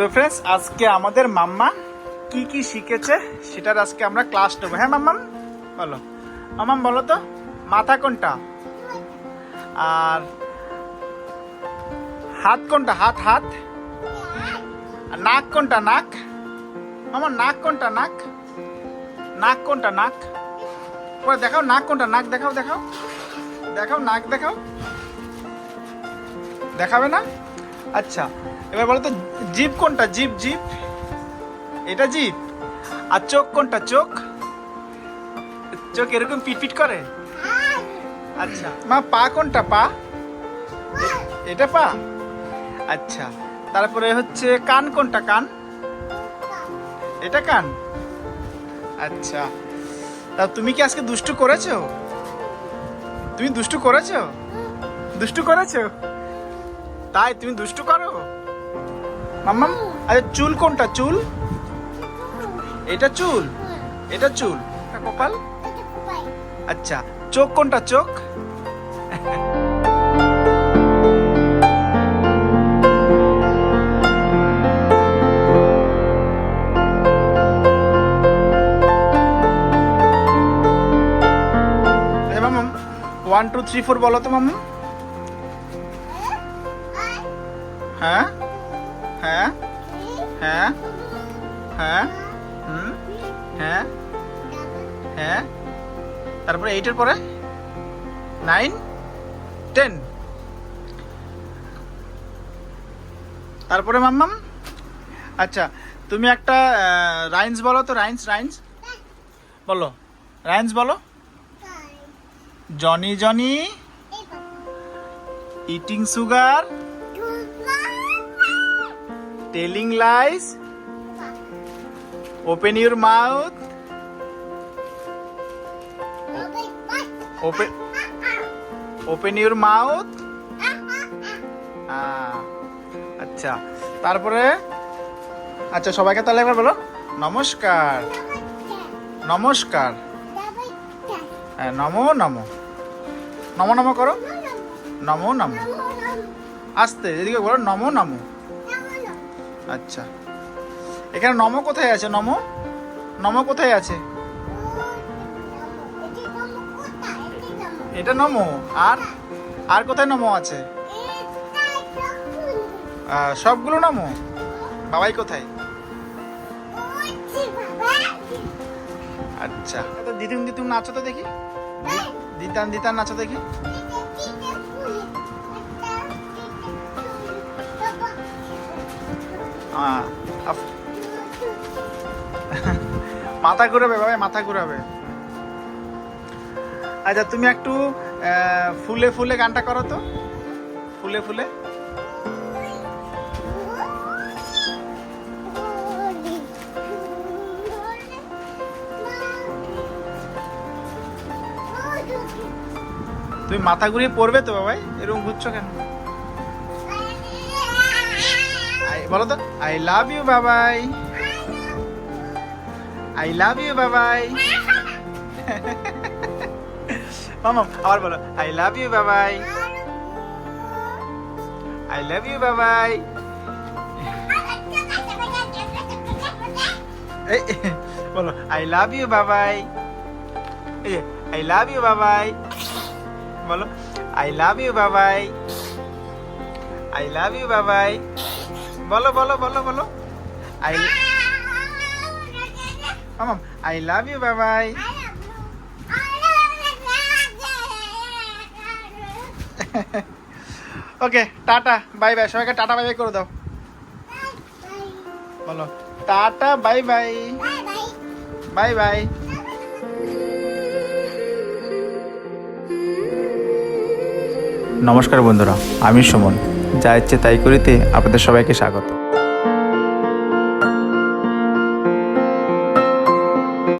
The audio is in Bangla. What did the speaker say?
তো ফ্রেন্ডস আজকে আমাদের মাম্মা কি কি শিখেছে সেটার আজকে আমরা ক্লাস নেব। হ্যাঁ মাম্মাম? বলো। মাম্মাম, বলো তো, মাথা কোনটা? আর হাত কোনটা? হাত হাত? আর নাক কোনটা? নাক? আমার নাক কোনটা? নাক? নাক কোনটা? নাক? পরে দেখাও, নাক কোনটা? নাক দেখাও দেখাও। দেখাও, নাক দেখাও। দেখাবে না? আচ্ছা এবার বলো তো, জিভ কোনটা? জিভ জিভ? এটা জিভ। আর চোখ কোনটা? চোখ? চোখ এরকম পিটপিট করে? আচ্ছা। মা, পা কোনটা? পা? এটা পা? আচ্ছা। তারপরে হচ্ছে কান কোনটা? কান? এটা কান? আচ্ছা। তা তুমি কি আজকে দুষ্টু করেছ? তুমি দুষ্টু করেছ? দুষ্টু করেছ? তাই, তুমি দুষ্টু করো? মাম্মাম, আরে চুল কোনটা? চুল? এটা চুল? এটা চুল? কপাল? আচ্ছা চোখ কোনটা চোখ? ওয়ান টু থ্রি ফোর বলো তো মাম্মা হ্যাঁ? হ্যাঁ? হ্যাঁ? হ্যাঁ? হুম? হ্যাঁ? হ্যাঁ? তারপরে এইটের পরে? নাইন টেন তারপরে মাম্মাম? আচ্ছা তুমি একটা রাইন্স বলো তো রাইন্স রাইন্স বলো রাইন্স বলো? Johnny Johnny? Eating sugar telling lies open your mouth open open your mouth আচ্ছা। তারপরে? আচ্ছা সবাইকে তাহলে একবার বলো। নমস্কার। নমস্কার। হ্যাঁ নমো নমো। নমো নমো করো। নমো নমো। আস্তে, এদিকে বলো, নমো নমো। আচ্ছা। এখানে নমো কোথায় আছে? নমো? নমো কোথায় আছে? এটা নমো। আর? আর কোথায় নমো আছে? সবগুলো নমো? বাবাই কোথায়? আচ্ছা। তো দিদিম দিদিম নাচো তো দেখি। দিতান দিতান নাচো দেখি। মাথা ঘুরাবে বাবা মাথা ঘুরাবে। আচ্ছা তুমি একটু ফুলে ফুলে গানটা করো তো। ফুলে ফুলে। তুমি মাথা ঘুরিয়ে পড়বে তো বাবাই এরকম ঘুরছো কেন? বলো তো। I love you Babai I love you Babai মামা, আবার বলো। I love you Babai I love you Babai বলো। আই লাভ ইউ বাবাই এই আই লাভ ইউ বাবাই বলো। I love you Babai I love you Babai বলো বলো বলো বলো। I Mamam I love you Babai okay tata bye bye সবাইকে টাটা বাই বাই করে দাও। বলো tata bye bye bye bye নমস্কার বন্ধুরা আমি সুমন। যা ইচ্ছে তাই করিতে আপনাদের সবাইকে স্বাগত।